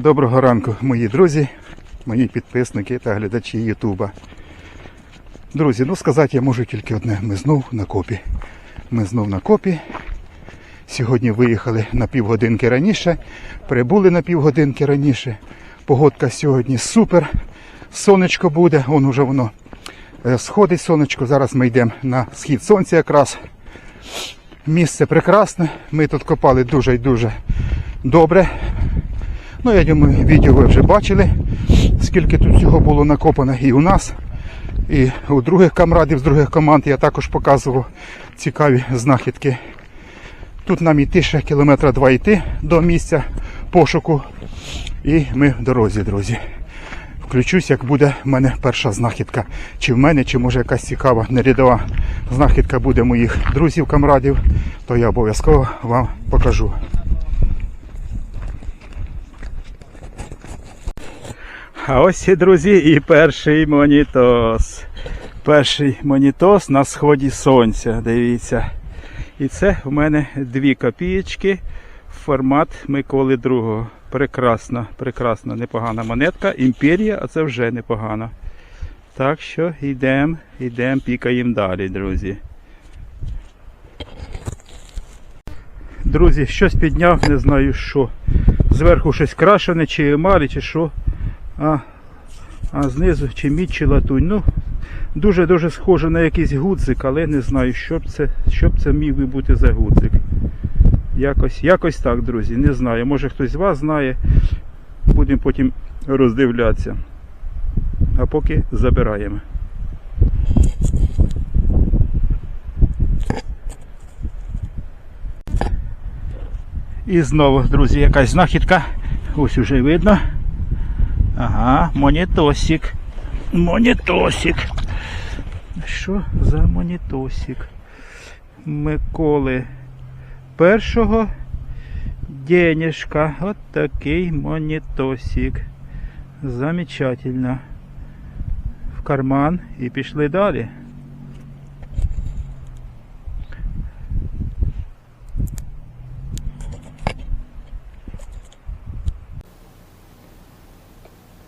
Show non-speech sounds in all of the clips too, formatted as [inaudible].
Доброго ранку, мої друзі, мої підписники та глядачі Ютуба. Друзі, ну сказати я можу тільки одне. Ми знов на копі. Ми знов на копі. Сьогодні виїхали на півгодинки раніше, прибули на півгодинки раніше. Погодка сьогодні супер. Сонечко буде, вон уже воно е, сходить сонечко. Зараз ми йдемо на схід сонця якраз. Місце прекрасне. Ми тут копали дуже і дуже добре. Ну, я думаю, відео ви вже бачили, скільки тут всього було накопано і у нас, і у других камрадів з других команд я також показував цікаві знахідки. Тут нам йти ще кілометра два йти до місця пошуку. І ми в дорозі, друзі. Включусь, як буде в мене перша знахідка. Чи в мене, чи може якась цікава нерядова знахідка буде моїх друзів, камрадів, то я обов'язково вам покажу. А ось, і друзі, і перший монітос. Перший монітос на сході сонця. Дивіться. І це в мене дві копієчки. Формат Миколи II. Прекрасна, прекрасна, непогана монетка. Імперія, а це вже непогано. Так що йдемо, йдемо, пікаємо далі, друзі. Друзі, щось підняв, не знаю що. Зверху щось крашене, чи емалі, чи що. А, а знизу чи мідь, чи латунь. Ну, дуже-дуже схоже на якийсь гудзик, але не знаю, що б це, що б це міг би бути за гудзик. Якось, якось так, друзі, не знаю. Може хтось з вас знає. Будемо потім роздивлятися. А поки забираємо. І знову, друзі, якась знахідка. Ось уже видно. Ага, монітосик. Монітосик. Що за монітосик? Миколи першого денежка. От такий монітосик. Замечательно. В карман і пішли далі.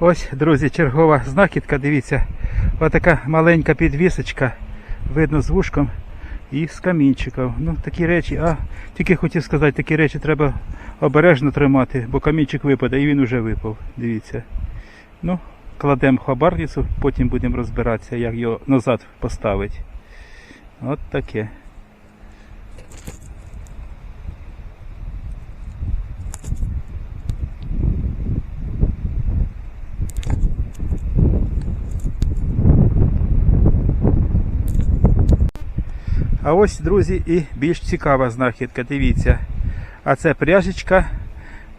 Ось, друзі, чергова знахідка, дивіться. Отака маленька підвісочка. Видно з вушком і з камінчиком. Ну, такі речі, а тільки хотів сказати, такі речі треба обережно тримати, бо камінчик випаде і він уже випав. Дивіться. Ну, кладемо хабарницю, потім будемо розбиратися, як його назад поставити. От таке. А ось, друзі, і більш цікава знахідка, дивіться. А це пряжечка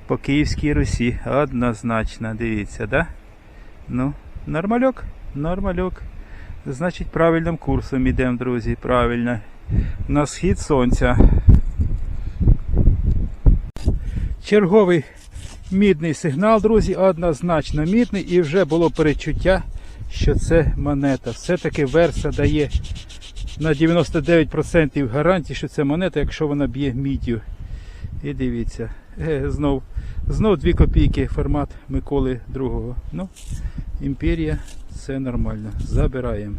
по Київській Русі. Однозначно, дивіться, да? Ну, нормальок, нормальок. Значить, правильним курсом йдемо, друзі, правильно. На схід сонця. Черговий мідний сигнал, друзі, однозначно мідний, і вже було перечуття, що це монета. Все-таки верса дає на 99% гарантії, що це монета, якщо вона б'є міддю. І дивіться, е, знов, знов 2 копійки формат Миколи II. Ну, імперія, це нормально. Забираємо.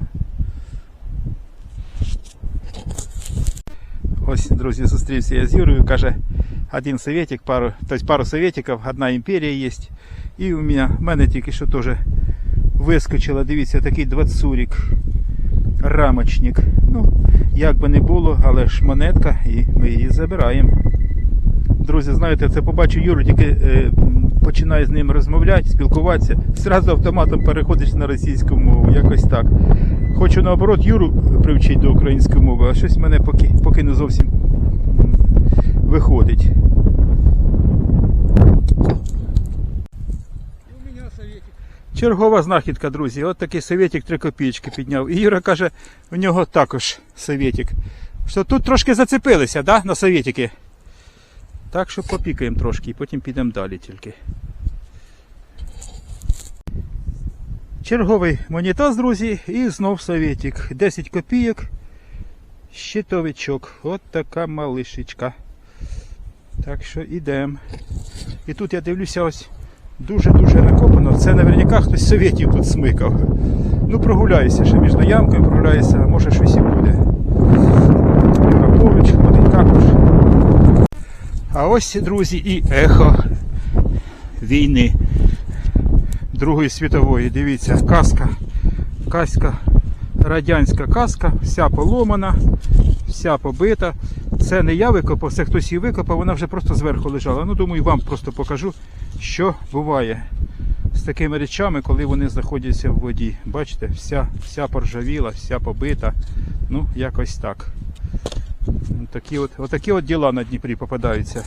Ось, друзі, зустрівся я з Юрою, каже, один советик, пару, то есть пару советиків, одна імперія є. І у мене, в мене тільки що теж вискочила, дивіться, такий двадцурик рамочник. Ну, як би не було, але ж монетка і ми її забираємо. Друзі, знаєте, це побачу Юру, тільки е, починаю з ним розмовляти, спілкуватися, зразу автоматом переходиш на російську мову, якось так. Хочу наоборот Юру привчити до української мови, а щось в мене поки, поки не зовсім виходить. Чергова знахідка, друзі. От такий совєтик 3 копійки підняв. І Юра каже, у нього також совєтик. Що тут трошки зацепилися, да, на совєтики? Так що попікаємо трошки і потім підемо далі тільки. Черговий монітаз, друзі, і знов совєтик. 10 копійок. Щитовичок. От така малишечка. Так що йдемо. І тут я дивлюся ось дуже-дуже накопано. Це наверняка хтось совєтів тут смикав. Ну прогуляюся ще між ямкою, прогуляюся, може щось і буде. А поруч також. А ось, друзі, і ехо війни Другої світової. Дивіться, каска. Каська, радянська каска, вся поломана, вся побита. Це не я викопав, це хтось її викопав, вона вже просто зверху лежала. Ну, думаю, вам просто покажу, що буває з такими речами, коли вони знаходяться в воді. Бачите, вся, вся поржавіла, вся побита. Ну, якось так. Такі от, отакі от діла на Дніпрі попадаються.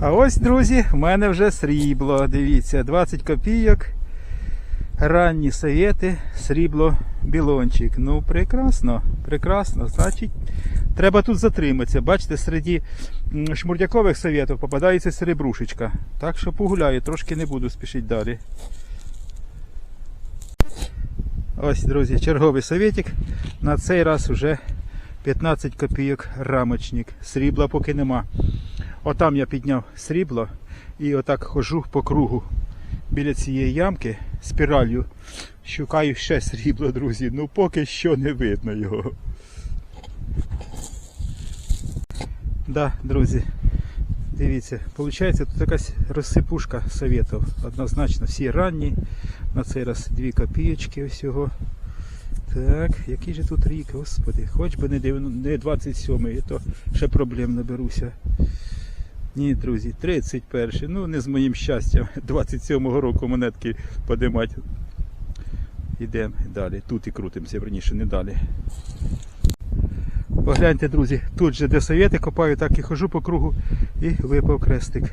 А ось, друзі, в мене вже срібло. Дивіться, 20 копійок. Ранні совєти, срібло, білончик. Ну, прекрасно, прекрасно. Значить, треба тут затриматися. Бачите, серед шмурдякових совєтів попадається серебрушечка. Так що погуляю, трошки не буду спішити далі. Ось, друзі, черговий совєтик. На цей раз вже 15 копійок рамочник. Срібла поки нема. Отам я підняв срібло і отак хожу по кругу біля цієї ямки спіралью. Шукаю ще срібло, друзі. Ну поки що не видно його. Да, друзі. Дивіться, виходить, тут якась розсипушка советів. Однозначно, всі ранні. На цей раз 2 копійочки всього. Так, який же тут рік, господи, хоч би не, 27-й, то ще проблем наберуся. Ні, друзі, 31-й. Ну, не з моїм щастям. [laughs] 27-го року монетки подимати. Йдемо далі. Тут і крутимося, верніше, не далі. Погляньте, друзі, тут же де совєти копаю, так і хожу по кругу і випав крестик.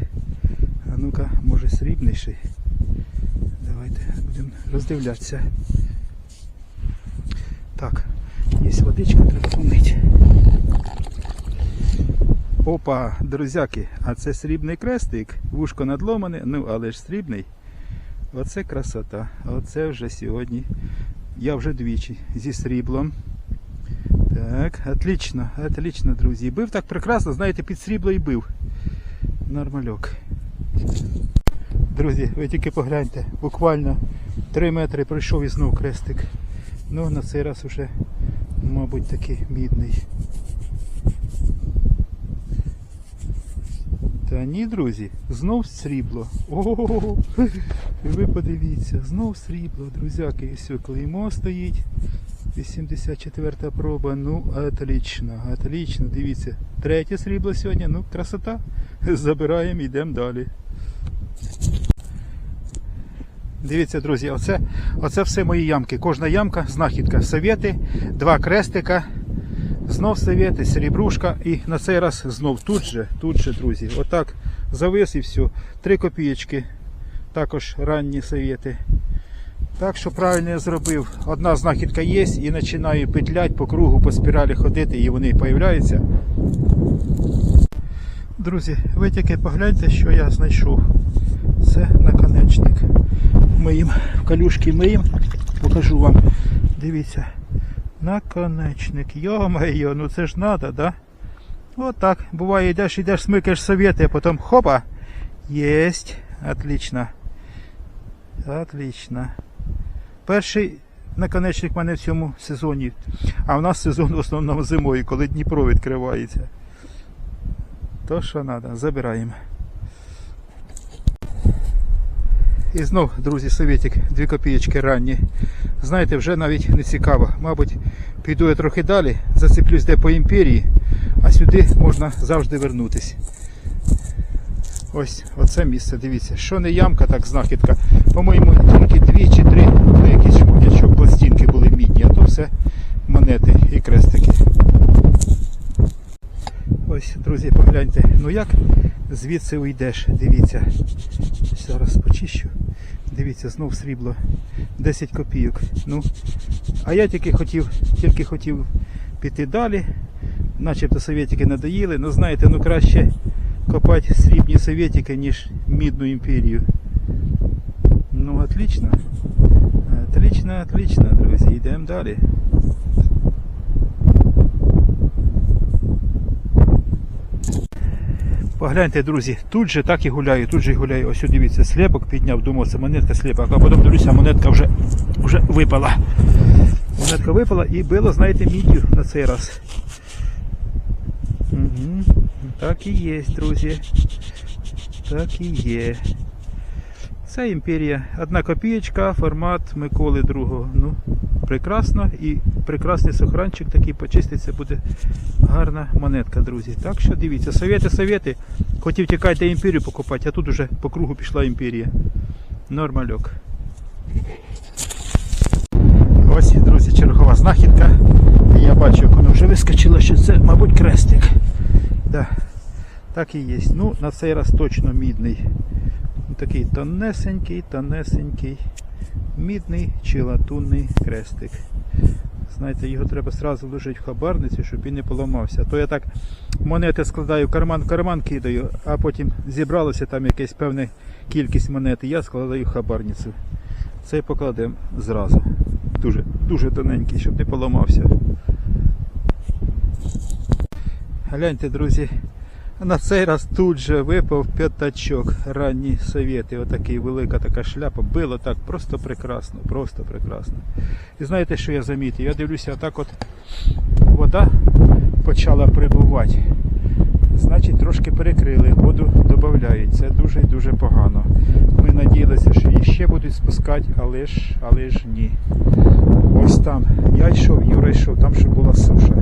А ну-ка, може срібніший. Давайте будемо роздивлятися. Так, є водичка, треба помити. Опа, друзяки, а це срібний крестик, вушко надломане, ну але ж срібний. Оце красота. Оце вже сьогодні. Я вже двічі зі сріблом. Так, отлично, отлично, друзі. Бив так прекрасно, знаєте, під срібло і бив. Нормальок. Друзі, ви тільки погляньте, буквально 3 метри пройшов і знов крестик. Ну, на цей раз уже, мабуть, такий мідний. Та ні, друзі, знов срібло. Ого, ви подивіться, знов срібло, друзяки, все, клеймо стоїть. 84 проба, ну отлично, отлично, дивіться. Третє срібло сьогодні, ну красота. Забираємо, йдемо далі. Дивіться, друзі, оце, оце все мої ямки. Кожна ямка, знахідка, совєти, два крестика. Знов совєти, серебрушка і на цей раз знов тут же, тут же, друзі. Отак завис і все. Три копійочки. Також ранні совєти. Так що правильно я зробив. Одна знахідка є і починаю петлять по кругу, по спіралі ходити і вони з'являються. Друзі, ви тільки погляньте, що я знайшов. Це наконечник. Миєм, в калюшки миєм. Покажу вам. Дивіться. Наконечник. Йо-моє, ну це ж надо, да? От так. Буває, йдеш, йдеш, смикаєш совєти, а потім хопа. Єсть. Отлично. Отлично. Перший наконечник в мене в цьому сезоні. А в нас сезон в основному зимою, коли Дніпро відкривається. То що треба, забираємо. І знов, друзі, совєтик, 2 копійочки ранні. Знаєте, вже навіть не цікаво. Мабуть, піду я трохи далі, зациплюсь де по імперії, а сюди можна завжди вернутись. Ось оце місце, дивіться, що не ямка, так знахідка. По-моєму, тільки дві чи три, ну якісь шмурдячок, пластинки були мідні, а то все монети і крестики. Ось, друзі, погляньте, ну як звідси уйдеш, дивіться. Зараз почищу. Дивіться, знов срібло. 10 копійок. Ну, а я тільки хотів, тільки хотів піти далі. Начебто совєтики надоїли, ну знаєте, ну краще копати срібні совєтики, ніж мідну імперію. Ну, отлично. Отлично, отлично, друзі. Йдемо далі. Погляньте, друзі, тут же так і гуляю, тут же і гуляю. Ось дивіться, сліпок підняв, думав, це монетка сліпок, а потім дивлюся, монетка вже, вже випала. Монетка випала і било, знаєте, міддю на цей раз. Угу. Так і є, друзі. Так і є. Це імперія. Одна копієчка, формат Миколи II. Ну, прекрасно. І прекрасний сохранчик такий почиститься, буде гарна монетка, друзі. Так що дивіться, совєти, совєти. Хотів тікати імперію покупати, а тут уже по кругу пішла імперія. Нормальок. Ось, друзі, чергова знахідка. Я бачу, як воно вже вискочило, що це, мабуть, крестик. Да. Так і є. Ну, на цей раз точно мідний. Такий тонесенький, тонесенький, мідний чи латунний крестик. Знаєте, його треба сразу вложити в хабарницю, щоб він не поламався. То я так монети складаю карман, в карман кидаю, а потім зібралося там якась певна кількість монет, і я складаю хабарницю. Цей покладемо зразу. Дуже, дуже тоненький, щоб не поламався. Гляньте, друзі, на цей раз тут же випав п'ятачок, ранні совєти. Отакий велика така шляпа. Било так просто прекрасно, просто прекрасно. І знаєте, що я замітив? Я дивлюся, отак от вода почала прибувати. Значить, трошки перекрили, воду додають. Це дуже і дуже погано. Ми надіялися, що її ще будуть спускати, але ж, але ж ні. Ось там. Я йшов, Юра йшов, там ще була суша.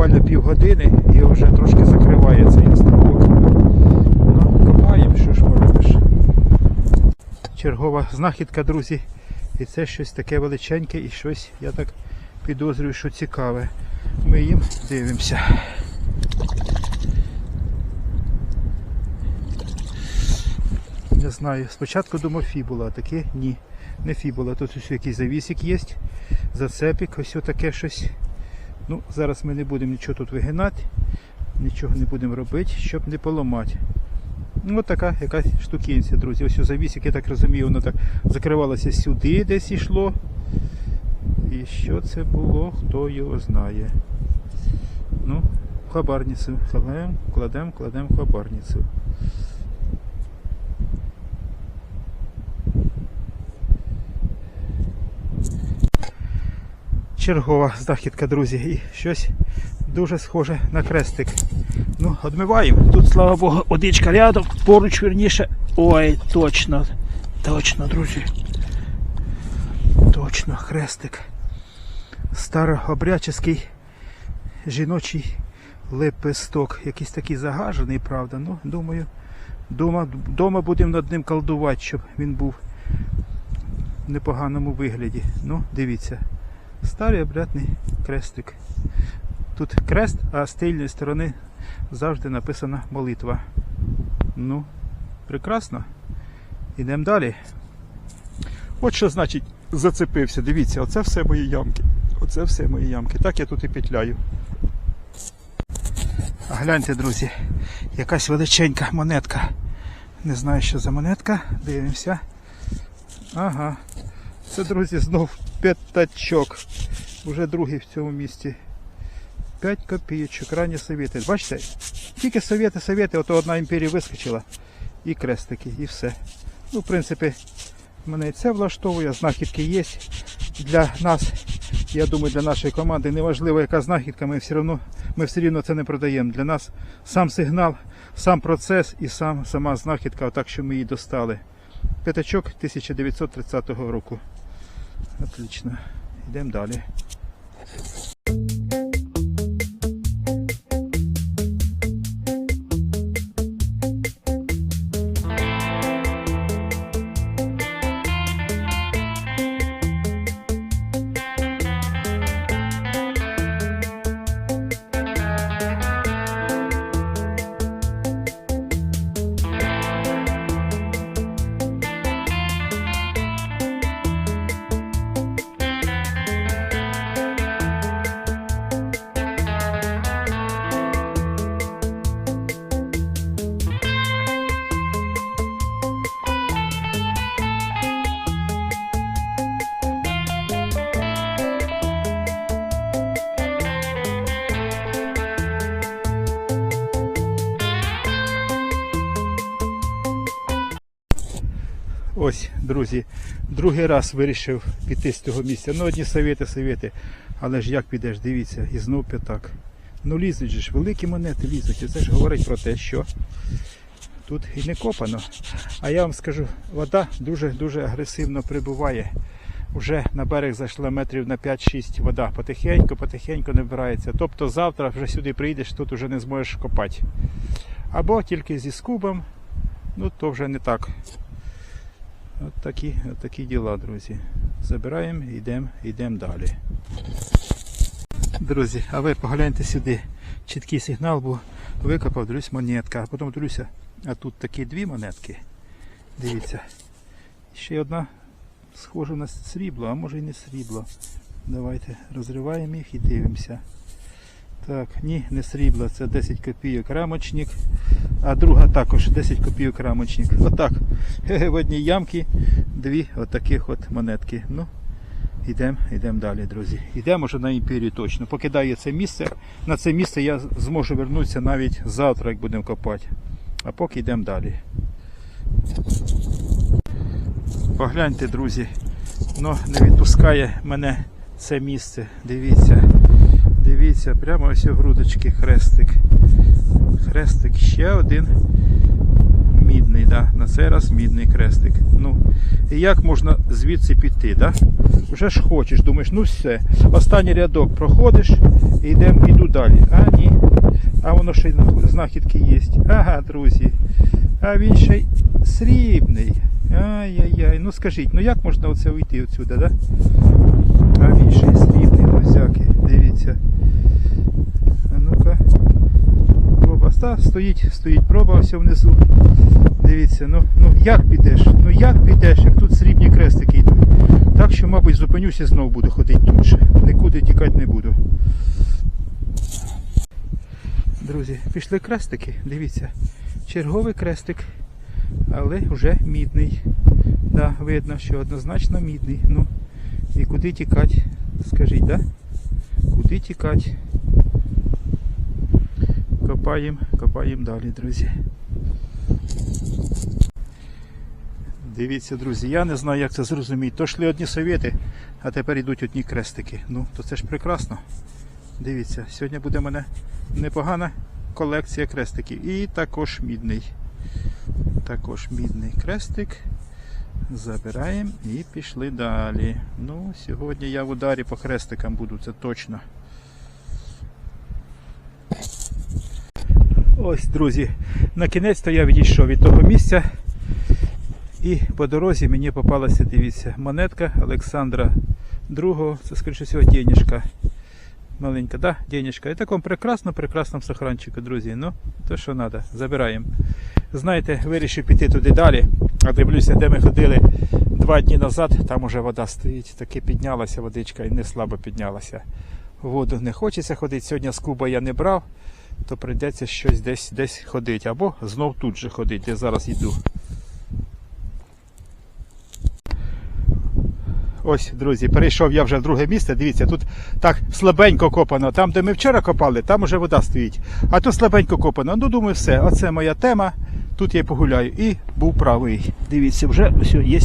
Буквально півгодини і вже трошки закриває цей островок. Ну, копаємо, що ж можеш. Чергова знахідка, друзі. І це щось таке величеньке і щось, я так підозрюю, що цікаве. Ми їм дивимося. Не знаю. Спочатку думав фібула, а таке ні. Не фібула. Тут ось якийсь завісик є. Зацепик, ось таке щось. Ну, зараз ми не будемо нічого тут вигинати, нічого не будемо робити, щоб не поламати. Ну, от така якась штукінця, друзі. Ось у завісик, я так розумію, воно так закривалося сюди, десь йшло. І що це було, хто його знає. Ну, хабарницю. Кладемо, кладемо, кладемо хабарницю. Чергова знахідка, друзі, і щось дуже схоже на крестик. Ну, одмиваємо. Тут, слава Богу, водичка рядом, поруч верніше. Ой, точно, точно, друзі. Точно, хрестик. Старообрядческий жіночий лепесток. Якийсь такий загажений, правда. Ну, думаю, дома, дома будемо над ним колдувати, щоб він був в непоганому вигляді. Ну, дивіться. Старий обрядний крестик. Тут крест, а з тильної сторони завжди написана молитва. Ну, прекрасно. Йдемо далі. От що значить зацепився. Дивіться, оце все мої ямки. Оце все мої ямки. Так я тут і петляю. А гляньте, друзі, якась величенька монетка. Не знаю, що за монетка. Дивимося. Ага. Це, друзі, знов п'ятачок. Уже другий в цьому місті. 5 копійочок, ранні совєти. Бачите? Тільки совєти, совєти, ото одна імперія вискочила. І крестики, і все. Ну, в принципі, мене і це влаштовує, знахідки є. Для нас, я думаю, для нашої команди неважливо, яка знахідка, ми все одно, ми все рівно це не продаємо. Для нас сам сигнал, сам процес і сам, сама знахідка, отак, що ми її достали. П'ятачок 1930 року. Отлично. Йдемо далі. Друзі, другий раз вирішив піти з цього місця. Ну, одні совєти, совєти. Але ж як підеш, дивіться, і знов п'ятак. Ну лізуть же ж, великі монети лізуть. І це ж говорить про те, що тут і не копано. А я вам скажу, вода дуже-дуже агресивно прибуває. Вже на берег зайшла метрів на 5-6 вода. Потихеньку, потихеньку набирається. Тобто завтра вже сюди прийдеш, тут вже не зможеш копати. Або тільки зі скубом, ну то вже не так. От такі, от такі діла, друзі. Забираємо, йдемо, йдемо далі. Друзі, а ви погляньте сюди. Чіткий сигнал був, викопав, дивлюсь, монетка. А потім дивлюся, а тут такі дві монетки. Дивіться. Ще одна схожа на срібло, а може і не срібло. Давайте розриваємо їх і дивимося. Так, ні, не срібло, це 10 копійок рамочник, а друга також 10 копійок рамочник. Отак. В одній ямці дві отаких от монетки. Ну, йдемо, йдемо далі, друзі. Йдемо вже на імперію точно. Покидаю це місце. На це місце я зможу вернутися навіть завтра, як будемо копати. А поки йдемо далі. Погляньте, друзі. Ну, не відпускає мене це місце. Дивіться. Дивіться, прямо ось у грудочки хрестик. Хрестик ще один мідний, да? на цей раз мідний хрестик. Ну, і як можна звідси піти? Да? Вже ж хочеш, думаєш, ну все, останній рядок проходиш і йдемо, іду далі. А ні. А воно ще й знахідки є. Ага, друзі. А він ще й срібний. Ай-яй-яй. Ну скажіть, ну як можна оце уйти отсюди, да? А він ще й срібний, друзяки. Дивіться. А ну-ка. Проба. Та, стоїть, стоїть проба ось внизу. Дивіться, ну, ну як підеш? Ну як підеш, як тут срібні крестики йдуть. Так що, мабуть, зупинюся знову буду ходити тут же. Нікуди тікати не буду. Друзі, пішли крестики, дивіться. Черговий крестик, але вже мідний. Да, видно, що однозначно мідний. Ну, і куди тікати? Скажіть, да? Куди тікати? Копаємо, копаємо далі, друзі. Дивіться, друзі, я не знаю, як це зрозуміти. То йшли одні совєти, а тепер йдуть одні крестики. Ну, то це ж прекрасно. Дивіться, сьогодні буде в мене непогана колекція крестиків. І також мідний. Також мідний крестик. Забираємо і пішли далі. Ну, сьогодні я в ударі по хрестикам буду, це точно. Ось, друзі, на кінець то я відійшов від того місця. І по дорозі мені попалася, дивіться, монетка Олександра II, це, скоріше всього, денежка. Маленька, да, денежка. І такому прекрасно, прекрасному сохранчику, друзі. Ну, то що треба, забираємо. Знаєте, вирішив піти туди далі. А дивлюся, де ми ходили два дні назад, там уже вода стоїть. Таки піднялася водичка і не слабо піднялася. Воду не хочеться ходити. Сьогодні з куба я не брав, то прийдеться щось десь десь ходити. Або знов тут же ходити, де зараз йду. Ось, друзі, перейшов я вже в друге місце. Дивіться, тут так слабенько копано. Там, де ми вчора копали, там уже вода стоїть. А тут слабенько копано. Ну, думаю, все. Оце моя тема. Тут я погуляю. І був правий. Дивіться, вже ось є,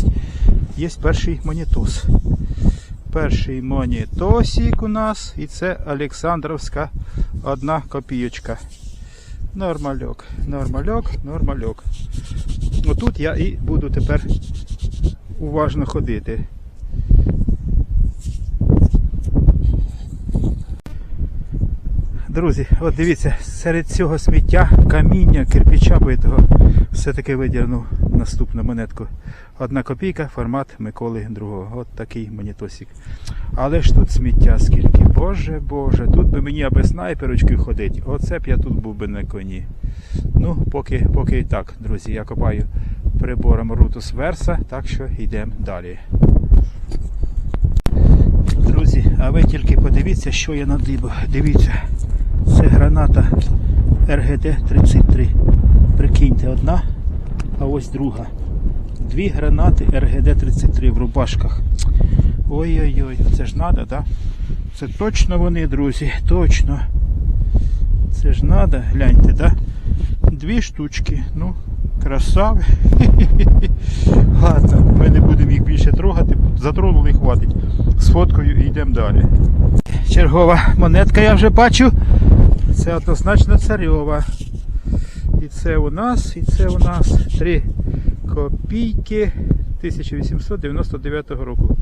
є перший монітос. Перший монітосік у нас. І це Олександровська одна копійочка. Нормальок, нормальок, нормальок. Отут я і буду тепер уважно ходити. Друзі, от дивіться, серед цього сміття, каміння, кирпича битого, все-таки видірнув наступну монетку. Одна копійка, формат Миколи II. От такий монітосик. Але ж тут сміття скільки. Боже Боже, тут би мені аби снайперочки ходити. Оце б я тут був би на коні. Ну, поки, поки і так, друзі, я копаю прибором Rutus Versa, так що йдемо далі. Друзі, а ви тільки подивіться, що я надибав. Дивіться. Це граната РГД-33. Прикиньте, одна, а ось друга. Дві гранати РГД-33 в рубашках. Ой-ой-ой, це ж так? Да? Це точно вони, друзі, точно. Це ж треба, гляньте, да? Дві штучки. Ну, Красави. [laughs] Ладно, ми не будемо їх більше трогати. Затронули хватить. З фоткою і йдемо далі. Чергова монетка я вже бачу. Це однозначно царьова. І це у нас, і це у нас 3 копійки 1899 року.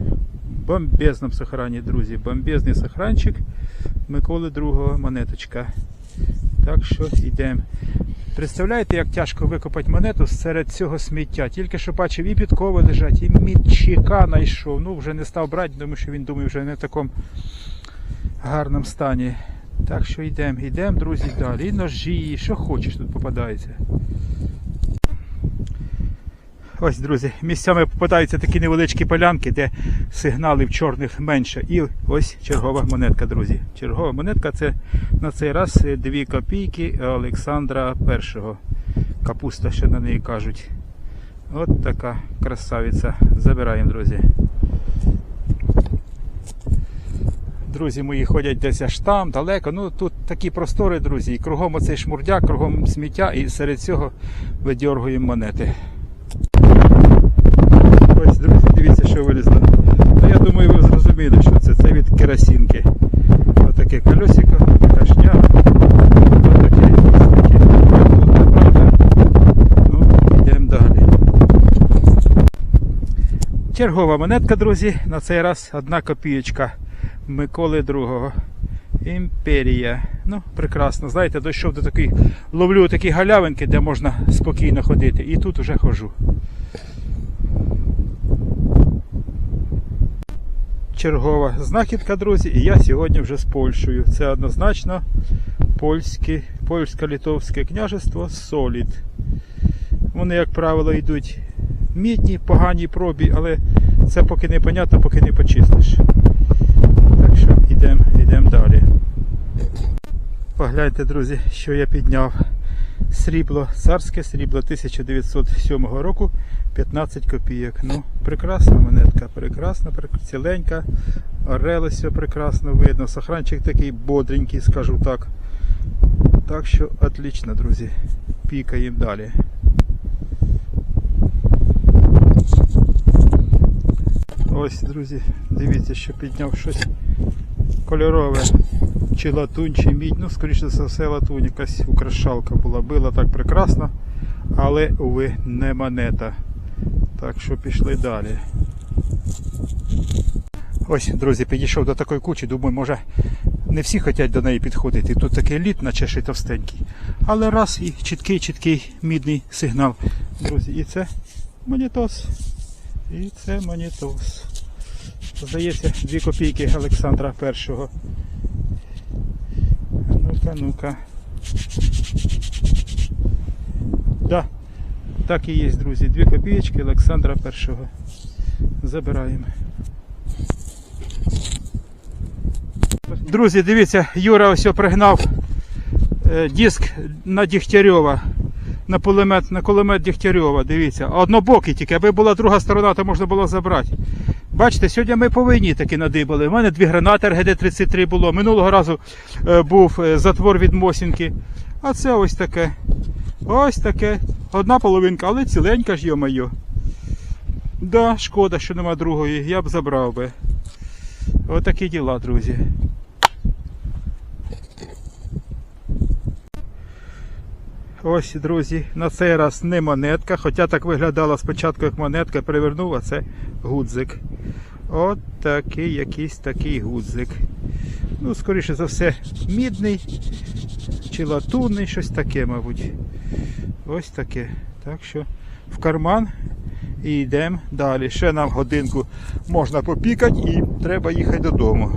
В бомбезному сохрані, друзі. Бомбезний сохранчик Миколи II монеточка. Так що йдемо. Представляєте, як тяжко викопати монету серед цього сміття. Тільки що бачив і підкови лежать, і мідчика знайшов. Ну, вже не став брати, тому що він думає, вже не в такому гарному стані. Так що йдемо, йдемо, друзі, далі. І ножі, що хочеш тут попадається. Ось, друзі, місцями попадаються такі невеличкі полянки, де сигналів чорних менше. І ось чергова монетка, друзі. Чергова монетка це на цей раз 2 копійки Олександра І. Капуста ще на неї кажуть. От така красавиця. Забираємо, друзі. Друзі мої ходять десь аж там, далеко. Ну тут такі простори, друзі. І кругом оцей шмурдяк, кругом сміття, і серед цього видьоргуємо монети. Ось, друзі, дивіться, що вилізло. Ну, я думаю, ви зрозуміли, що це. Це від керосинки. Отаке колесико, така шняга. Таке. Йдемо далі. Чергова монетка, друзі. На цей раз одна копієчка Миколи II. Імперія. Ну, прекрасно. Знаєте, дійшов до такої. Ловлю такі галявинки, де можна спокійно ходити. І тут уже хожу. Чергова знахідка, друзі, і я сьогодні вже з Польщею. Це однозначно польське, польсько-литовське княжество Солід. Вони, як правило, йдуть мідні, погані пробі, але це поки не понятно, поки не почистиш. Так що йдемо йдем далі. Погляньте, друзі, що я підняв. Срібло, царське срібло 1907 року, 15 копійок. Ну, прекрасна монетка, прекрасна, ціленька. Орели все прекрасно видно. Сохранчик такий бодренький, скажу так. Так що отлично, друзі. Пікаємо далі. Ось, друзі, дивіться, що підняв щось кольорове. Чи латунь, чи мідь. Ну, скоріше за все, латунь, якась украшалка була. Била так прекрасно, але, уви, не монета. Так що пішли далі. Ось, друзі, підійшов до такої кучі, думаю, може не всі хочуть до неї підходити. Тут такий лід, наче ще товстенький. Але раз і чіткий, чіткий мідний сигнал. Друзі, і це монітос. І це монітос. Здається, 2 копійки Олександра І. Ну-ка, ну-ка. Да, так і є, друзі. 2 копійки Олександра І. Забираємо. Друзі, дивіться, Юра ось пригнав е, диск на Дігтярьова. На кулемет, на кулемет Дігтярьова, дивіться. Однобокий тільки, аби була друга сторона, то можна було забрати. Бачите, сьогодні ми по війні таки надибали. У мене дві гранати РГД-33 було. Минулого разу е, був е, затвор від Мосінки. А це ось таке. Ось таке. Одна половинка, але ціленька ж, йо-моє. Да, шкода, що нема другої. Я б забрав би. Отакі діла, друзі. Ось, друзі, на цей раз не монетка, хоча так виглядала спочатку як монетка, перевернув, а це гудзик. От такий якийсь такий гудзик. Ну, скоріше за все, мідний чи латунний, щось таке, мабуть. Ось таке. Так що в карман і йдемо далі. Ще нам годинку можна попікати і треба їхати додому.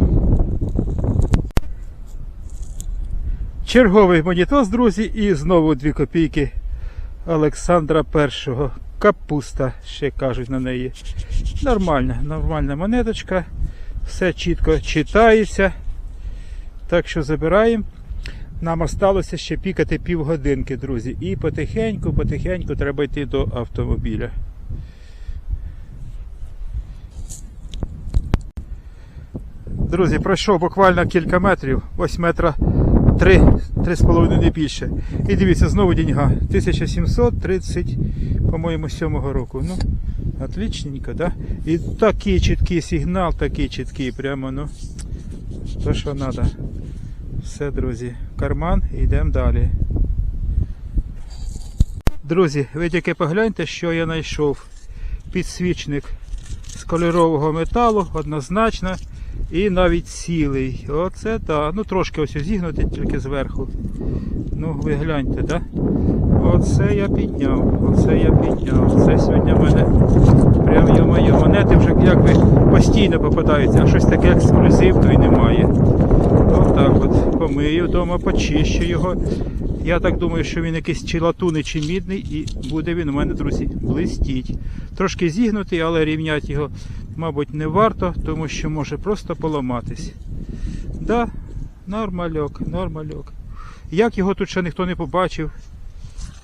Черговий монітос, друзі, і знову 2 копійки Олександра І. Капуста, ще кажуть на неї. Нормальна, нормальна монеточка. Все чітко читається. Так що забираємо. Нам осталося ще пікати півгодинки, друзі. І потихеньку, потихеньку треба йти до автомобіля. Друзі, пройшов буквально кілька метрів. Ось метра три, три з половиною не більше. І дивіться, знову деньга. 1730, по-моєму, 7 року. Ну, отличненько, да? І такий чіткий сигнал, такий чіткий, прямо, ну, то, що треба. Все, друзі, карман йдемо далі. Друзі, ви тільки погляньте, що я знайшов. Підсвічник з кольорового металу, однозначно. І навіть цілий. Оце так. Ну трошки ось зігнути тільки зверху. Ну, ви гляньте, так? Оце я підняв. Оце я підняв. Це сьогодні в мене прям йо-моє. Монети вже якби постійно попадаються, а щось таке ексклюзивної немає. Отак от. Помию вдома, почищу його. Я так думаю, що він якийсь чи латунний, чи мідний, і буде він у мене, друзі, блистіть. Трошки зігнутий, але рівняти його, мабуть, не варто, тому що може просто поламатись. Да, нормальок, нормальок. Як його тут ще ніхто не побачив.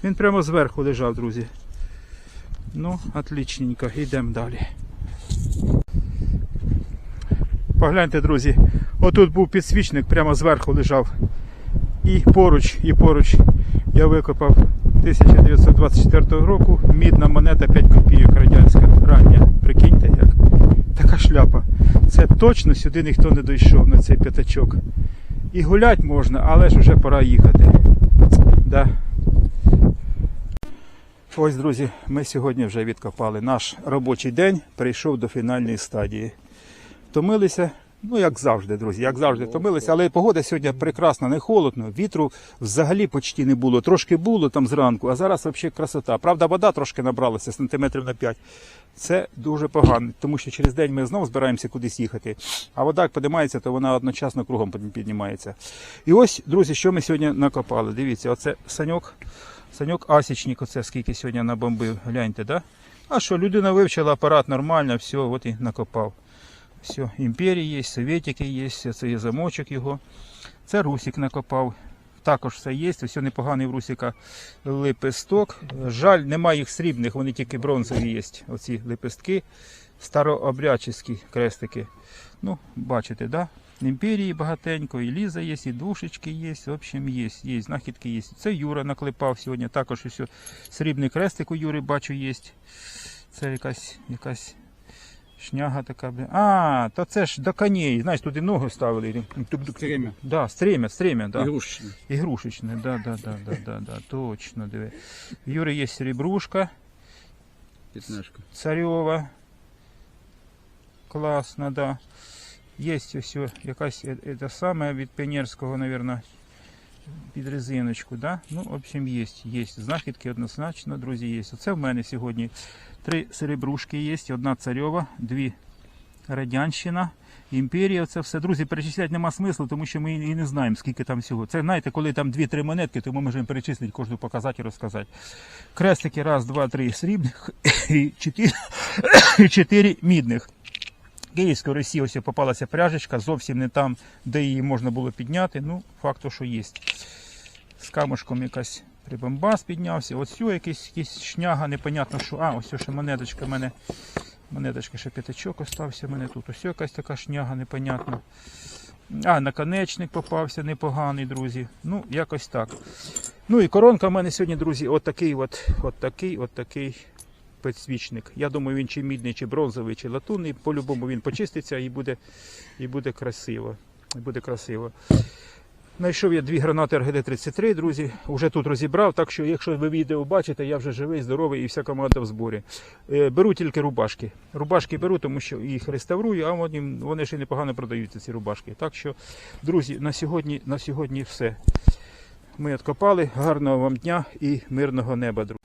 Він прямо зверху лежав, друзі. Ну, отличненько, йдемо далі. Погляньте, друзі, отут був підсвічник, прямо зверху лежав. І поруч, і поруч я викопав 1924 року мідна монета 5 копійок радянська рання. Прикиньте як. Така шляпа. Це точно сюди ніхто не дійшов на цей п'ятачок. І гулять можна, але ж вже пора їхати. Да. Ось, друзі, ми сьогодні вже відкопали. Наш робочий день прийшов до фінальної стадії. Втомилися, ну як завжди, друзі, як завжди втомилися, але погода сьогодні прекрасна, не холодно, вітру взагалі почти не було. Трошки було там зранку, а зараз взагалі красота. Правда, вода трошки набралася сантиметрів на 5. Це дуже погано, тому що через день ми знову збираємося кудись їхати. А вода як піднімається, то вона одночасно кругом піднімається. І ось, друзі, що ми сьогодні накопали. Дивіться, оце саньок, саньок Асічник, оце скільки сьогодні набомбив. Гляньте, да? А що, людина вивчила апарат нормально, все, от і накопав. Все, імперії є, советики є, це є замочок його. Це Русик накопав. Також все є, все непоганий в Русика лепесток. Жаль, немає їх срібних, вони тільки бронзові є. Оці лепестки, старообрядчі крестики. Ну, бачите, да? Імперії багатенько, і ліза є, і душечки є, в общем, є, є, знахідки є. Це Юра наклепав сьогодні. Також ось срібний крестик у Юри бачу є. Це якась, якась Шняга така, блін. А, то це ж до коней. Знаєш, туди ноги ставили. Стремя. Да, стремя, стремя, да. Игрушечный. Ігрушечне, да, да, да, да, да, да, точно, диви. В Юри є серебрушка, Пятнашка. царьова. Класно, да. Є ось якась е- е, саме від піонерського, мабуть, під резиночку, да? Ну, в общем, є, є. Знахідки однозначно, друзі, є. Оце в мене сьогодні три серебрушки є, одна царьова, дві радянщина, імперія, це все. Друзі, перечисляти нема смислу, тому що ми і не знаємо, скільки там всього. Це, знаєте, коли там дві-три монетки, то ми можемо перечислити, кожну показати і розказати. Крестики, раз, два, три срібних і чотири, чотири мідних. Київської Росії ось попалася пряжечка, зовсім не там, де її можна було підняти. Ну, факту, що є. З камушком якась прибамбас піднявся. Ось якийсь, якийсь шняга, непонятно що. А, ось ще монеточка в мене. Монеточка ще п'ятачок остався в мене тут. Ось якась така шняга, непонятна. А, наконечник попався непоганий, друзі. Ну, якось так. Ну і коронка в мене сьогодні, друзі, от такий, от, от такий, от такий підсвічник. Я думаю, він чи мідний, чи бронзовий, чи латунний. По-любому він почиститься і буде, і буде красиво. І буде красиво. Знайшов я дві гранати РГД-33, друзі. вже тут розібрав, так що, якщо ви відео бачите, я вже живий, здоровий і вся команда в зборі. Е, Беру тільки рубашки. Рубашки беру, тому що їх реставрую, а вони, вони ще непогано продаються, ці рубашки. Так що, друзі, на сьогодні, на сьогодні все. Ми відкопали. Гарного вам дня і мирного неба, друзі.